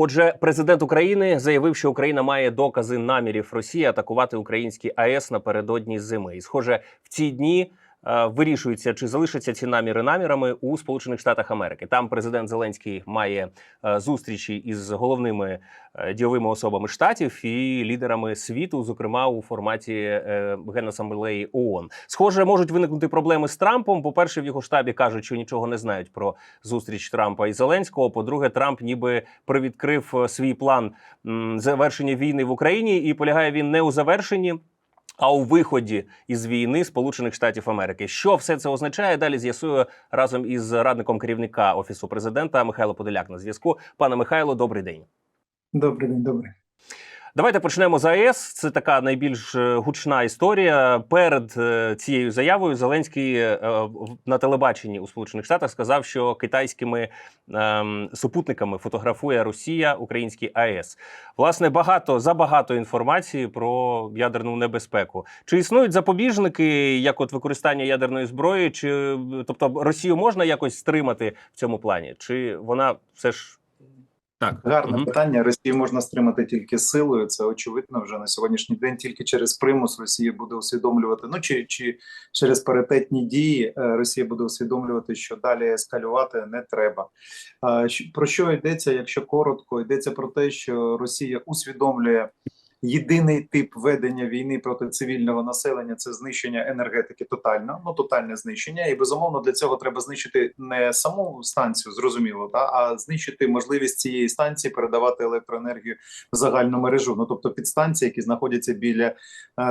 Отже, президент України заявив, що Україна має докази намірів Росії атакувати українські АЕС напередодні зими. І, схоже, в ці дні вирішується, чи залишаться ці наміри намірами у Сполучених Штатах Америки. Там президент Зеленський має е, зустрічі із головними е, діловими особами штатів і лідерами світу, зокрема у форматі е, Генасамблеї ООН. Схоже, можуть виникнути проблеми з Трампом. По перше, в його штабі кажуть, що нічого не знають про зустріч Трампа і Зеленського. По-друге, Трамп ніби привідкрив е, свій план завершення війни в Україні, і полягає він не у завершенні. А у виході із війни Сполучених Штатів Америки, що все це означає? Далі з'ясую разом із радником керівника офісу президента Михайло Подоляк на зв'язку. Пане Михайло, добрий день. Добрий день, добрий. Давайте почнемо з АЕС. Це така найбільш е, гучна історія. Перед е, цією заявою Зеленський е, на телебаченні у Сполучених Штатах сказав, що китайськими ем, супутниками фотографує Росія українські АЕС. Власне, багато забагато інформації про ядерну небезпеку. Чи існують запобіжники, як от використання ядерної зброї, чи тобто Росію можна якось стримати в цьому плані? Чи вона все ж так Гарне Мгм. питання. Росію можна стримати тільки силою. Це очевидно вже на сьогоднішній день. Тільки через примус Росія буде усвідомлювати. Ну чи, чи через паритетні дії е, Росія буде усвідомлювати, що далі ескалювати не треба. Про що йдеться? Якщо коротко, йдеться про те, що Росія усвідомлює. Єдиний тип ведення війни проти цивільного населення це знищення енергетики тотально, ну тотальне знищення, і безумовно для цього треба знищити не саму станцію, зрозуміло, та а знищити можливість цієї станції передавати електроенергію в загальну мережу. Ну тобто підстанції, які знаходяться біля е,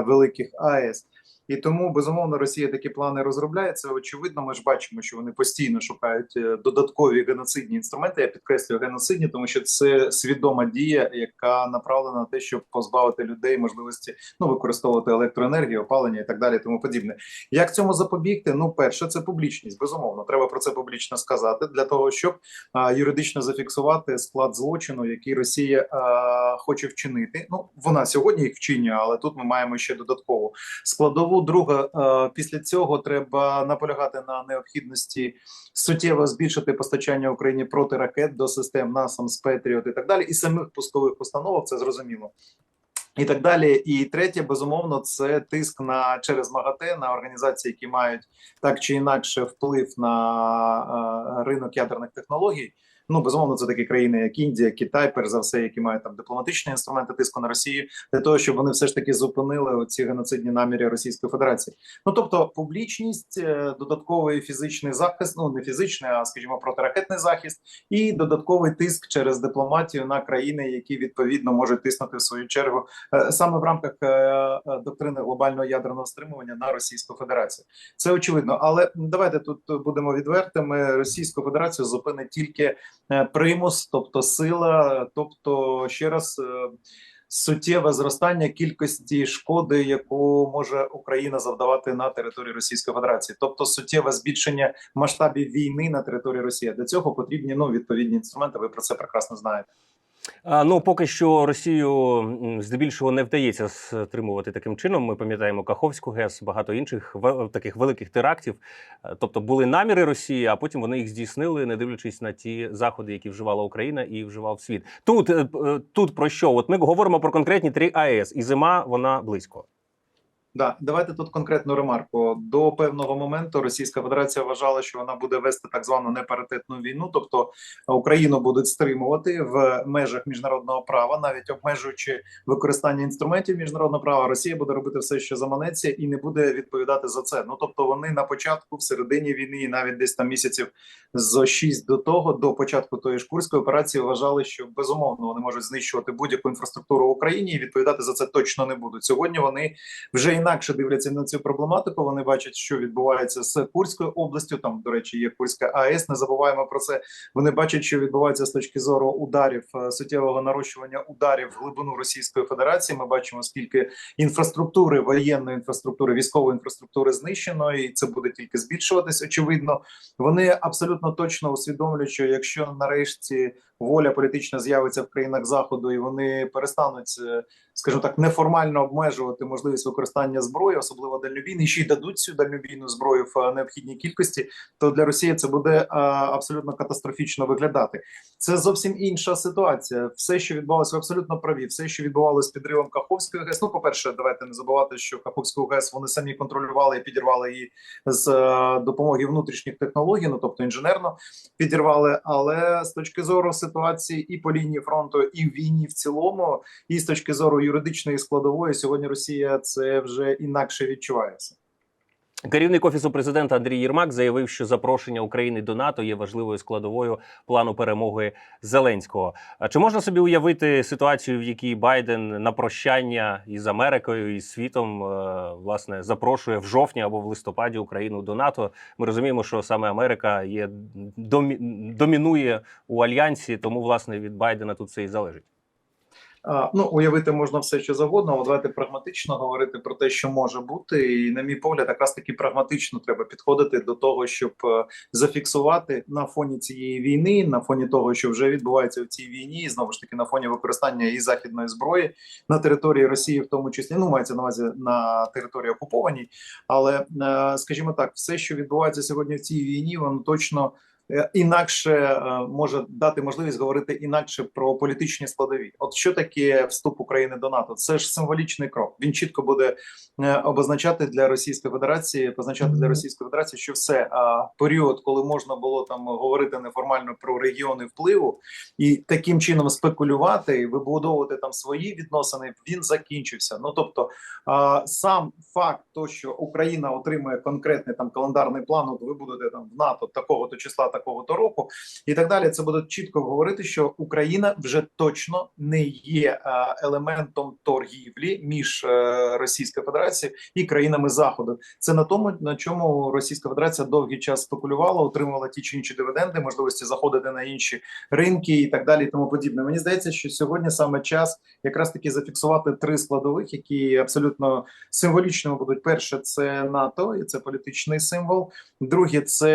великих АЕС. І тому безумовно Росія такі плани розробляє. Це очевидно. Ми ж бачимо, що вони постійно шукають е, додаткові геноцидні інструменти. Я підкреслюю геноцидні, тому що це свідома дія, яка направлена на те, щоб позбавити людей можливості ну використовувати електроенергію, опалення і так далі. Тому подібне. Як цьому запобігти? Ну, перше, це публічність. Безумовно, треба про це публічно сказати для того, щоб а, юридично зафіксувати склад злочину, який Росія а, хоче вчинити. Ну вона сьогодні їх вчинює, але тут ми маємо ще додаткову складову. Друга а, після цього треба наполягати на необхідності суттєво збільшити постачання Україні протиракет до систем НАСАМС, Петріот і так далі, і самих пускових установок. Це зрозуміло. І так далі, і третє, безумовно, це тиск на через МАГАТЕ на організації, які мають так чи інакше вплив на е, ринок ядерних технологій. Ну безумовно, це такі країни, як Індія, Китай, перш за все, які мають там дипломатичні інструменти тиску на Росію, для того, щоб вони все ж таки зупинили ці геноцидні наміри Російської Федерації. Ну тобто, публічність, е, додатковий фізичний захист, ну не фізичний, а скажімо, протиракетний захист, і додатковий тиск через дипломатію на країни, які відповідно можуть тиснути в свою чергу е, саме в рамках е, доктрини глобального ядерного стримування на Російську Федерацію. Це очевидно, але давайте тут будемо відвертими. Російську Федерацію зупинить тільки примус, тобто сила, тобто ще раз. е, Суттєве зростання кількості шкоди, яку може Україна завдавати на території Російської Федерації, тобто суттєве збільшення масштабів війни на території Росії. Для цього потрібні ну відповідні інструменти. Ви про це прекрасно знаєте. Ну поки що Росію здебільшого не вдається стримувати таким чином. Ми пам'ятаємо Каховську ГЕС, багато інших таких великих терактів. Е, Тобто були наміри Росії, а потім вони їх здійснили, не дивлячись на ті заходи, які вживала Україна і вживав світ. Тут е, е, тут про що? От ми говоримо про конкретні три АЕС, і зима вона близько. Да, давайте тут конкретну ремарку. До певного моменту Російська Федерація вважала, що вона буде вести так звану непаритетну війну, тобто Україну будуть стримувати в межах міжнародного права, навіть обмежуючи використання інструментів міжнародного права. Росія буде робити все, що заманеться, і не буде відповідати за це. Ну тобто, вони на початку, в середині війни, і навіть десь там місяців зо 6 до того, до початку тої ж курської операції, вважали, що безумовно вони можуть знищувати будь-яку інфраструктуру в Україні і відповідати за це точно не будуть. Сьогодні вони вже інакше дивляться на цю проблематику. Вони бачать, що відбувається з Курською областю. Там, до речі, є Курська АЕС. Не забуваємо про це. Вони бачать, що відбувається з точки зору ударів е, суттєвого нарощування ударів в глибину Російської Федерації. Ми бачимо, скільки інфраструктури, воєнної інфраструктури, військової інфраструктури знищено, і це буде тільки збільшуватись. Очевидно, вони абсолютно точно усвідомлюють, що якщо нарешті воля політична з'явиться в країнах заходу, і вони перестануть, е, скажімо так, неформально обмежувати можливість використання використання зброї, особливо дальнобійної, ще й дадуть цю дальнобійну зброю в е, необхідній кількості, то для Росії це буде е, абсолютно катастрофічно виглядати. Це зовсім інша ситуація. Все, що відбувалося, ви абсолютно праві. Все, що відбувалося підривом Каховської ГЕС. Ну, по перше, давайте не забувати, що Каховську ГЕС вони самі контролювали і підірвали її з е, допомоги внутрішніх технологій, ну тобто інженерно підірвали. Але з точки зору ситуації і по лінії фронту, і війні в цілому, і з точки зору юридичної складової, сьогодні Росія це вже інакше відчувається. Керівник офісу президента Андрій Єрмак заявив, що запрошення України до НАТО є важливою складовою плану перемоги Зеленського. А чи можна собі уявити ситуацію, в якій Байден на прощання із Америкою і світом е, власне запрошує в жовтні або в листопаді Україну до НАТО? Ми розуміємо, що саме Америка є домінує у альянсі, тому власне від Байдена тут все і залежить. Ну, уявити можна все, що завгодно, але давайте прагматично говорити про те, що може бути. І, на мій погляд, якраз таки прагматично треба підходити до того, щоб е, зафіксувати на фоні цієї війни, на фоні того, що вже відбувається в цій війні, і знову ж таки на фоні використання і західної зброї на території Росії, в тому числі ну мається на увазі на території окупованій. Але е, скажімо так, все, що відбувається сьогодні в цій війні, воно точно. Е, Інакше е, може дати можливість говорити інакше про політичні складові. От що таке вступ України до НАТО? Це ж символічний крок. Він чітко буде е, обозначати для Російської Федерації, позначати для Російської Федерації, що все а період, коли можна було там говорити неформально про регіони впливу і таким чином спекулювати і вибудовувати там свої відносини, він закінчився. Ну тобто, а, сам факт, то що Україна отримує конкретний там календарний план, от ви будете там в НАТО такого то числа, такого то року, і так далі. Це буде чітко говорити, що Україна вже точно не є елементом торгівлі між е, Російською Федерацією і країнами Заходу. Це на тому, на чому Російська Федерація довгий час спекулювала, отримувала ті чи інші дивіденди, можливості заходити на інші ринки і так далі. І тому подібне. Мені здається, що сьогодні саме час якраз таки зафіксувати три складових, які абсолютно символічними будуть. Перше, це НАТО, і це політичний символ. Друге, це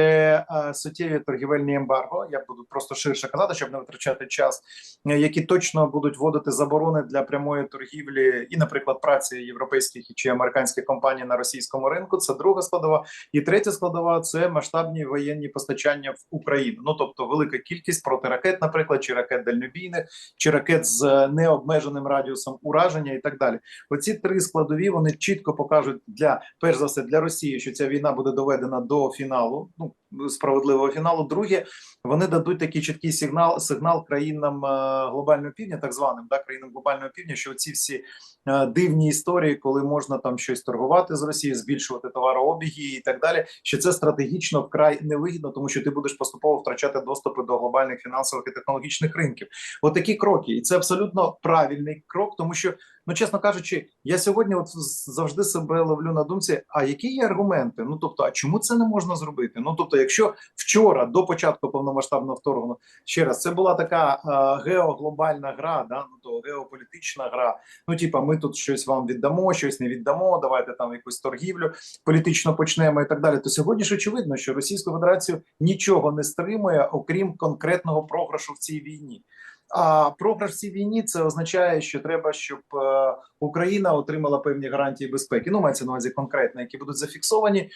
е, суттєві торгівельні ембарго. Я буду просто ширше казати, щоб не витрачати час, е, які точно будуть вводити заборони для прямої торгівлі і, наприклад, праці європейських чи американських компаній на російському ринку. Це друга складова, і третя складова це масштабні воєнні постачання в Україну. Ну тобто, велика кількість протиракет, наприклад, чи ракет дальнобійних, чи ракет з необмеженим радіусом ураження, і так далі. Оці три складові вони чітко покажуть для перш за все для Росії, що ця війна буде доведена до фіналу. Ну справедливого фіналу. Друге, вони дадуть такий чіткий сигнал сигнал країнам е, глобального півдня, так званим да країнам глобального півдня, що ці всі е, дивні історії, коли можна там щось торгувати з Росією, збільшувати товарообіги і так далі. Що це стратегічно вкрай невигідно, тому що ти будеш поступово втрачати доступи до глобальних фінансових і технологічних ринків. От кроки, і це абсолютно правильний крок, тому що. Ну, чесно кажучи, я сьогодні от завжди себе ловлю на думці. А які є аргументи? Ну тобто, а чому це не можна зробити? Ну тобто, якщо вчора до початку повномасштабного вторгнення, ще раз це була така е, геоглобальна гра, да ну то геополітична гра. Ну, типа, ми тут щось вам віддамо, щось не віддамо. Давайте там якусь торгівлю політично почнемо і так далі. То сьогодні ж очевидно, що Російську Федерацію нічого не стримує, окрім конкретного програшу в цій війні. А програш цій війні це означає, що треба, щоб е, Україна отримала певні гарантії безпеки. Ну мається на увазі конкретно, які будуть зафіксовані е,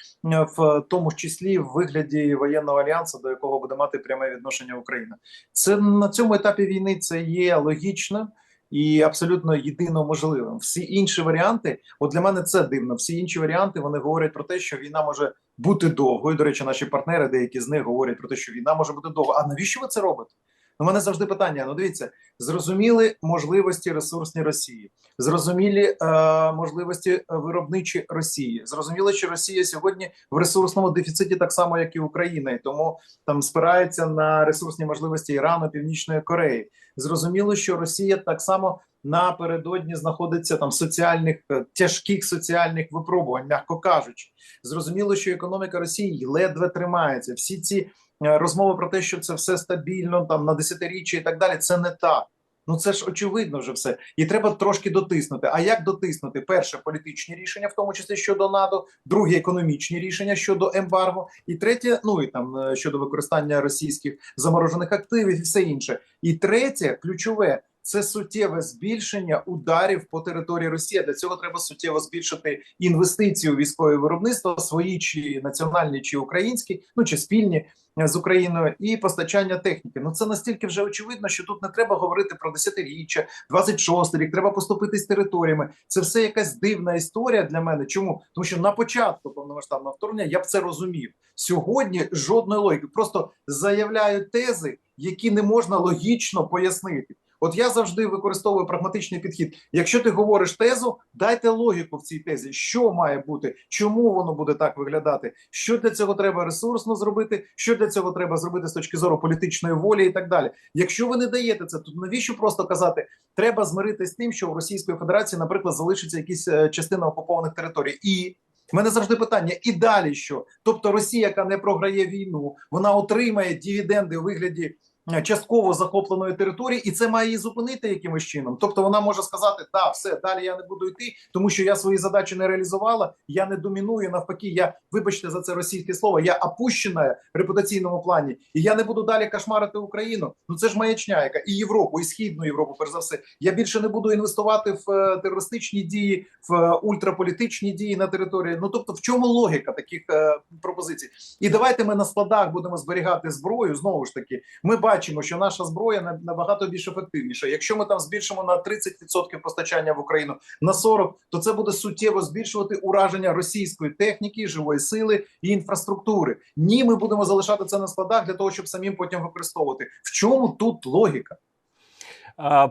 в тому числі в вигляді воєнного альянсу, до якого буде мати пряме відношення Україна. Це на цьому етапі війни це є логічним. І абсолютно єдино можливим. Всі інші варіанти, от для мене це дивно. Всі інші варіанти вони говорять про те, що війна може бути довгою. До речі, наші партнери, деякі з них говорять про те, що війна може бути довго. А навіщо ви це робите? У мене завжди питання: ну дивіться, зрозуміли можливості ресурсні Росії, зрозумілі е, можливості виробничі Росії. Зрозуміло, що Росія сьогодні в ресурсному дефіциті, так само як і Україна, і тому там спирається на ресурсні можливості Ірану, Північної Кореї. Зрозуміло, що Росія так само напередодні знаходиться там соціальних тяжких соціальних випробувань, м'яко кажучи. Зрозуміло, що економіка Росії ледве тримається. Всі ці розмови про те, що це все стабільно, там на десятиріччя і так далі. Це не так. Ну це ж очевидно вже все, і треба трошки дотиснути. А як дотиснути? Перше політичні рішення, в тому числі щодо НАТО, друге економічні рішення щодо ембарго, і третє, ну і там щодо використання російських заморожених активів, і все інше. І третє, ключове це суттєве збільшення ударів по території Росії. Для цього треба суттєво збільшити інвестиції у військове виробництво, свої чи національні, чи українські, ну чи спільні е, з Україною, і постачання техніки. Ну це настільки вже очевидно, що тут не треба говорити про десятиріччя, 26 рік. Треба поступити з територіями. Це все якась дивна історія для мене. Чому тому, що на початку повномасштабного вторгнення я б це розумів. Сьогодні жодної логіки, просто заявляють тези, які не можна логічно пояснити. От я завжди використовую прагматичний підхід. Якщо ти говориш тезу, дайте логіку в цій тезі, що має бути, чому воно буде так виглядати, що для цього треба ресурсно зробити, що для цього треба зробити з точки зору політичної волі і так далі. Якщо ви не даєте це, то навіщо просто казати, треба змиритися з тим, що в Російської Федерації, наприклад, залишиться якісь е, частина окупованих територій, і в мене завжди питання: і далі що? Тобто Росія, яка не програє війну, вона отримає дивіденди у вигляді частково захопленої території, і це має її зупинити якимось чином. Тобто вона може сказати: так, все далі я не буду йти, тому що я свої задачі не реалізувала, я не доміную. Навпаки, я вибачте за це російське слово. Я опущена в репутаційному плані, і я не буду далі кошмарити Україну. Ну це ж маячня, яка і Європу, і східну Європу, перш за все. Я більше не буду інвестувати в е, терористичні дії, в е, ультраполітичні дії на території. Ну тобто, в чому логіка таких е, пропозицій? І давайте ми на складах будемо зберігати зброю. Знову ж таки, ми бачимо, що наша зброя на- набагато більш ефективніша. Якщо ми там збільшимо на 30% постачання в Україну на 40%, то це буде суттєво збільшувати ураження російської техніки, живої сили і інфраструктури. Ні, ми будемо залишати це на складах для того, щоб самим потім використовувати. В чому тут логіка?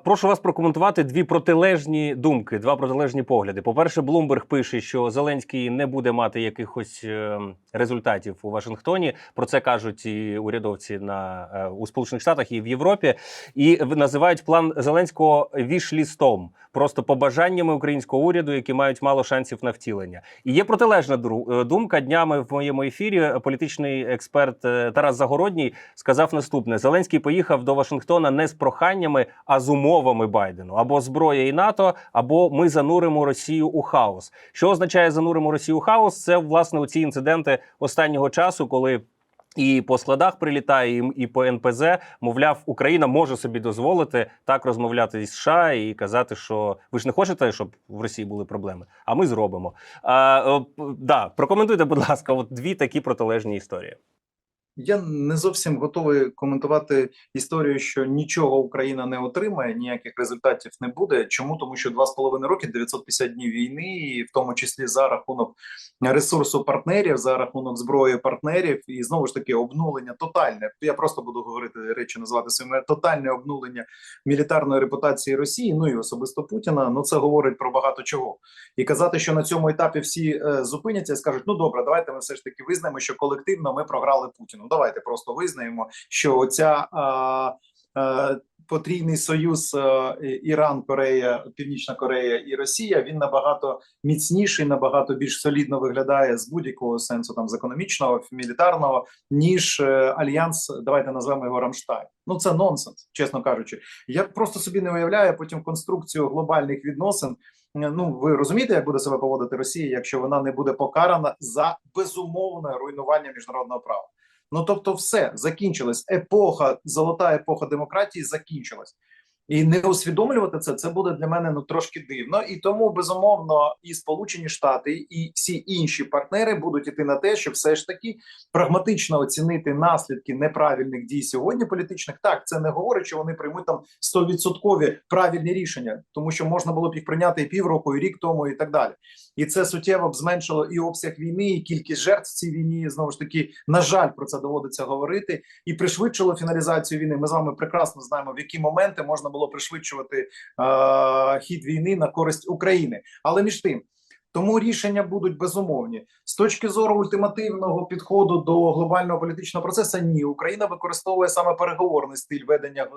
Прошу вас прокоментувати дві протилежні думки, два протилежні погляди. По-перше, Блумберг пише, що Зеленський не буде мати якихось е, результатів у Вашингтоні. Про це кажуть і урядовці на е, у Сполучених Штатах і в Європі. І називають план Зеленського вішлістом, просто побажаннями українського уряду, які мають мало шансів на втілення. І є протилежна е, думка. Днями в моєму ефірі політичний експерт Тарас Загородній сказав наступне: Зеленський поїхав до Вашингтона не з проханнями, а з умовами Байдену або зброя і НАТО, або ми зануримо Росію у хаос. Що означає зануримо Росію у хаос? Це власне оці інциденти останнього часу, коли. І по складах прилітає, і- і по НПЗ, мовляв, Україна може собі дозволити так розмовляти із США і казати, що ви ж не хочете, щоб в Росії були проблеми, а ми зробимо. А, е, п- да, прокоментуйте, будь ласка, от дві такі протилежні історії. Я не зовсім готовий коментувати історію, що нічого Україна не отримає, ніяких результатів не буде. Чому тому, що два з половиною роки 950 днів війни, і в тому числі за рахунок ресурсу партнерів, за рахунок зброї партнерів, і знову ж таки обнулення тотальне. Я просто буду говорити речі, називати своїми тотальне обнулення мілітарної репутації Росії, ну і особисто Путіна. Ну це говорить про багато чого. І казати, що на цьому етапі всі е, зупиняться і скажуть: ну добре, давайте ми все ж таки визнаємо, що колективно ми програли Путіну. Давайте просто визнаємо, що оця а, потрійний союз е, Іран, Корея, Північна Корея і Росія він набагато міцніший, набагато більш солідно виглядає з будь-якого сенсу, там з економічного, мілітарного, ніж е, альянс. Давайте назвемо його Рамштайн. Ну це нонсенс, чесно кажучи. Я просто собі не уявляю потім конструкцію глобальних відносин. Ну, ви розумієте, як буде себе поводити Росія, якщо вона не буде покарана за безумовне руйнування міжнародного права. Ну тобто, все закінчилось. Епоха, золота епоха демократії закінчилась. І не усвідомлювати це, це буде для мене ну трошки дивно. І тому безумовно і Сполучені Штати, і всі інші партнери будуть іти на те, щоб все ж таки прагматично оцінити наслідки неправильних дій сьогодні політичних. Так, це не говорить, що вони приймуть там 100% правильні рішення, тому що можна було б їх прийняти і півроку, і рік тому, і так далі. І це суттєво б зменшило і обсяг війни, і кількість жертв в цій війні. Знову ж таки, на жаль, про це доводиться говорити, і пришвидшило фіналізацію війни. Ми з вами прекрасно знаємо, в які моменти можна було пришвидшувати е- хід війни на користь України. Але між тим. Тому рішення будуть безумовні з точки зору ультимативного підходу до глобального політичного процесу. Ні, Україна використовує саме переговорний стиль ведення е,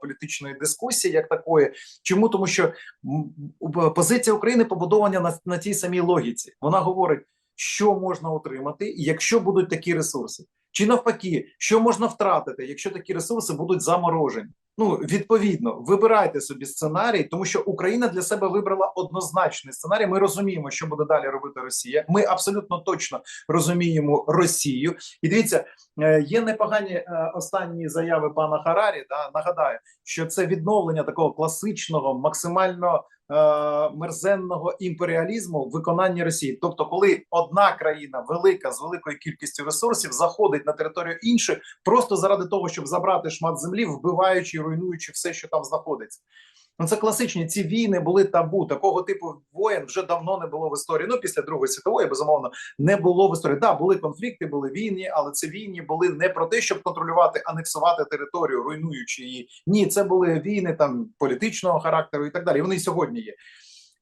політичної дискусії, як такої. Чому тому, що м, позиція України побудована на, на тій самій логіці. Вона говорить, що можна отримати, якщо будуть такі ресурси, чи навпаки, що можна втратити, якщо такі ресурси будуть заморожені. Ну, відповідно, вибирайте собі сценарій, тому що Україна для себе вибрала однозначний сценарій. Ми розуміємо, що буде далі робити Росія. Ми абсолютно точно розуміємо Росію. І дивіться, е, є непогані е, останні заяви пана Харарі. Да, нагадаю, що це відновлення такого класичного, максимально е, мерзенного імперіалізму в виконанні Росії. Тобто, коли одна країна велика з великою кількістю ресурсів заходить на територію іншої, просто заради того, щоб забрати шмат землі, вбиваючи руйнуючи все, що там знаходиться. Ну, це класичні ці війни були табу. Такого типу воєн вже давно не було в історії. Ну після Другої світової, безумовно, не було в історії. Да, були конфлікти, були війни, але ці війни були не про те, щоб контролювати, анексувати територію, руйнуючи її. Ні, це були війни там політичного характеру і так далі. Вони сьогодні є.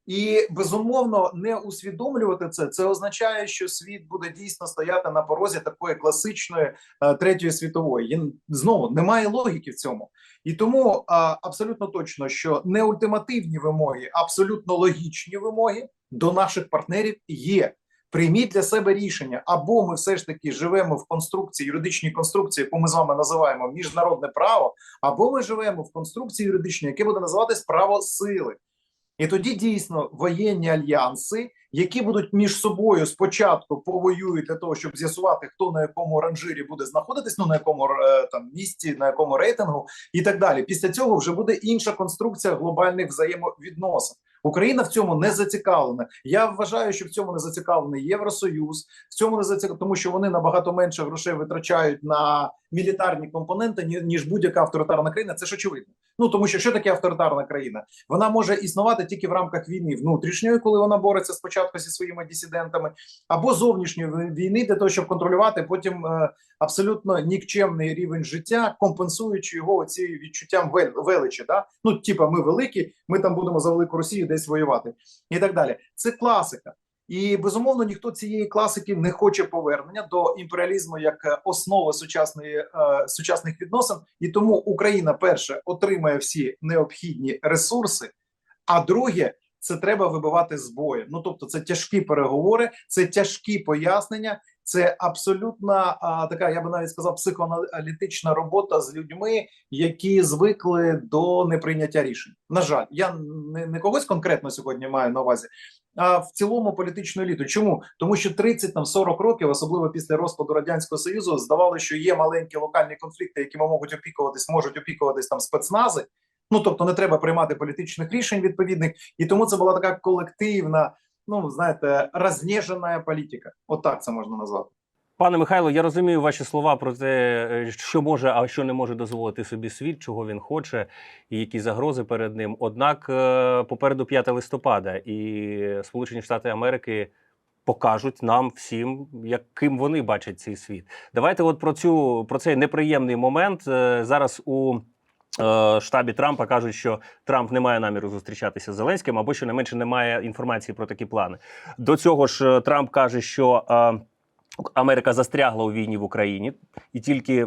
І безумовно не усвідомлювати це. Це означає, що світ буде дійсно стояти на порозі такої класичної е, третьої світової. Є- Знову немає логіки в цьому. І тому а, абсолютно точно, що не ультимативні вимоги, абсолютно логічні вимоги до наших партнерів є. Прийміть для себе рішення, або ми все ж таки живемо в конструкції, юридичній конструкції, яку ми з вами називаємо міжнародне право, або ми живемо в конструкції юридичній, яке буде називатись право сили. І тоді дійсно воєнні альянси, які будуть між собою спочатку повоюють для того, щоб з'ясувати, хто на якому ранжирі буде знаходитись, ну на якому е, там місці, на якому рейтингу, і так далі. Після цього вже буде інша конструкція глобальних взаємовідносин. Україна в цьому не зацікавлена. Я вважаю, що в цьому не зацікавлений Євросоюз. В цьому не зацікавлений, тому що вони набагато менше грошей витрачають на мілітарні компоненти, ніж будь-яка авторитарна країна. Це ж очевидно. Ну тому що що таке авторитарна країна? Вона може існувати тільки в рамках війни внутрішньої, коли вона бореться спочатку зі своїми дисидентами, або зовнішньої війни для того, щоб контролювати потім е, абсолютно нікчемний рівень життя, компенсуючи його ці відчуттям вел- величі. Да? Ну, типа, ми великі, ми там будемо за велику Росію десь воювати, і так далі. Це класика. І безумовно ніхто цієї класики не хоче повернення до імперіалізму як е, основи сучасної е, сучасних відносин. І тому Україна перше отримає всі необхідні ресурси, а друге. Це треба вибивати з бою. Ну тобто, це тяжкі переговори, це тяжкі пояснення, це абсолютна а, така, я би навіть сказав, психоаналітична робота з людьми, які звикли до неприйняття рішень. На жаль, я не, не когось конкретно сьогодні маю на увазі, а в цілому політичну еліту. Чому? Тому що 30 там 40 років, особливо після розпаду радянського союзу, здавалося, що є маленькі локальні конфлікти, якими можуть опікуватись, можуть опікуватись там спецнази. Ну тобто не треба приймати політичних рішень відповідних, і тому це була така колективна, ну знаєте, рознежена політика. Отак це можна назвати. Пане Михайло, я розумію ваші слова про те, що може, а що не може дозволити собі світ, чого він хоче, і які загрози перед ним. Однак е, попереду 5 листопада, і Сполучені Штати Америки покажуть нам всім, яким вони бачать цей світ. Давайте, от про цю про цей неприємний момент е, зараз у. Е, Штабі Трампа кажуть, що Трамп не має наміру зустрічатися з Зеленським, або щонайменше немає інформації про такі плани. До цього ж е, Трамп каже, що е, Америка застрягла у війні в Україні, і тільки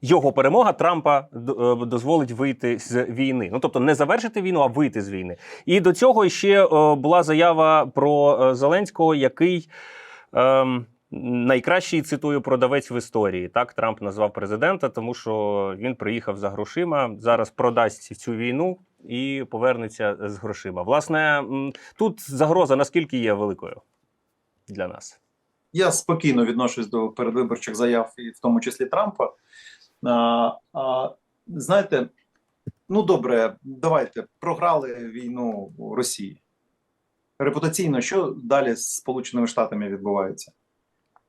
його перемога Трампа дозволить вийти з війни. Ну тобто не завершити війну, а вийти з війни. І до цього ще була заява про Зеленського, який. Найкращий цитую продавець в історії. Так Трамп назвав президента, тому що він приїхав за грошима, зараз продасть цю війну і повернеться з грошима. Власне, тут загроза наскільки є великою для нас. Я спокійно відношусь до передвиборчих заяв, і в тому числі Трампа. А, а, знаєте, ну добре, давайте програли війну Росії. Репутаційно, що далі з Сполученими Штатами відбувається?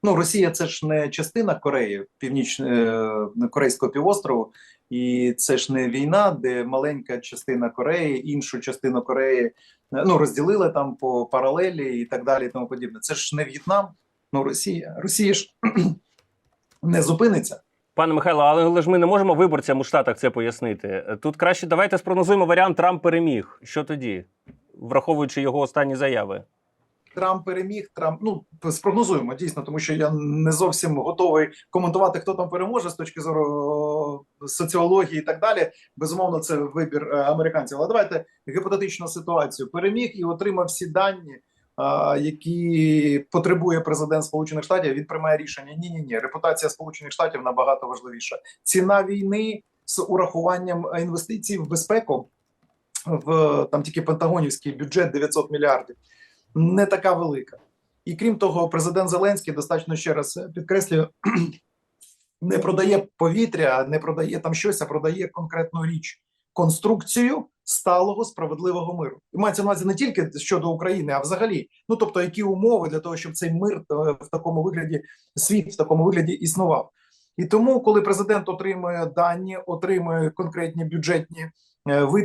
Ну, Росія це ж не частина Кореї, північно-корейського півострову, і це ж не війна, де маленька частина Кореї, іншу частину Кореї е, ну, розділили там по паралелі і так далі, і тому подібне. Це ж не В'єтнам, ну Росія. Росія ж не зупиниться. Пане Михайло, але ж ми не можемо виборцям у Штатах це пояснити. Тут краще давайте спрогнозуємо варіант Трамп переміг. Що тоді, враховуючи його останні заяви? Трамп переміг. Трамп ну спрогнозуємо дійсно, тому що я не зовсім готовий коментувати, хто там переможе з точки зору соціології і так далі. Безумовно, це вибір е, американців. Але давайте гіпотетичну ситуацію. Переміг і отримав всі дані, які потребує президент Сполучених Штатів. Він приймає рішення. Ні, ні, ні. Репутація Сполучених Штатів набагато важливіша. Ціна війни з урахуванням інвестицій в безпеку в там тільки пентагонівський бюджет 900 мільярдів, не така велика. І крім того, президент Зеленський достатньо ще раз підкреслюю, не продає повітря, не продає там щось, а продає конкретну річ конструкцію сталого справедливого миру. І мається на увазі не тільки щодо України, а взагалі, ну тобто, які умови для того, щоб цей мир е, в такому вигляді, світ в такому вигляді існував. І тому, коли президент отримує дані, отримує конкретні бюджетні е,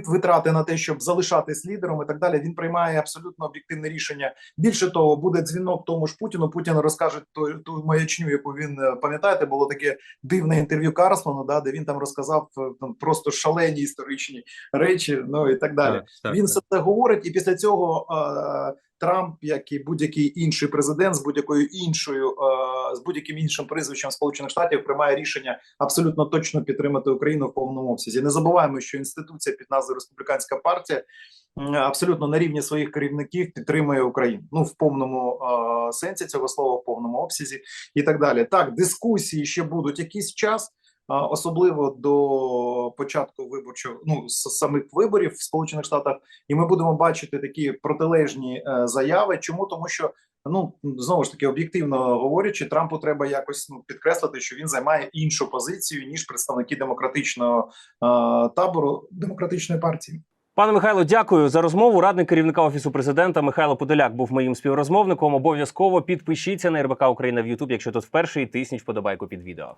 витрати на те, щоб залишатись лідером і так далі, він приймає абсолютно об'єктивне рішення. Більше того, буде дзвінок тому ж Путіну. Путін розкаже ту, ту маячню, яку він е, пам'ятаєте, було таке дивне інтерв'ю Карслану, да, де він там розказав е, там просто шалені історичні речі, ну і так далі. Так, так, він так. все це говорить, і після цього е, Трамп, як і будь-який інший президент з будь-якою іншою, е, з будь-яким іншим прізвищем Сполучених Штатів приймає рішення абсолютно точно підтримати Україну в повному обсязі. Не забуваємо, що інституція під назвою Республіканська партія абсолютно на рівні своїх керівників підтримує Україну. Ну в повному е, сенсі цього слова, в повному обсязі і так далі. Так, дискусії ще будуть якийсь час. Особливо до початку виборчого ну самих виборів в Сполучених Штатах, і ми будемо бачити такі протилежні е, заяви. Чому тому, що ну знову ж таки об'єктивно говорячи, Трампу треба якось ну підкреслити, що він займає іншу позицію ніж представники демократичного е, табору демократичної партії. Пане Михайло, дякую за розмову. Радник керівника офісу президента Михайло Подоляк був моїм співрозмовником. Обов'язково підпишіться на РБК Україна в Ютуб, якщо тут вперше і тисніть вподобайку під відео.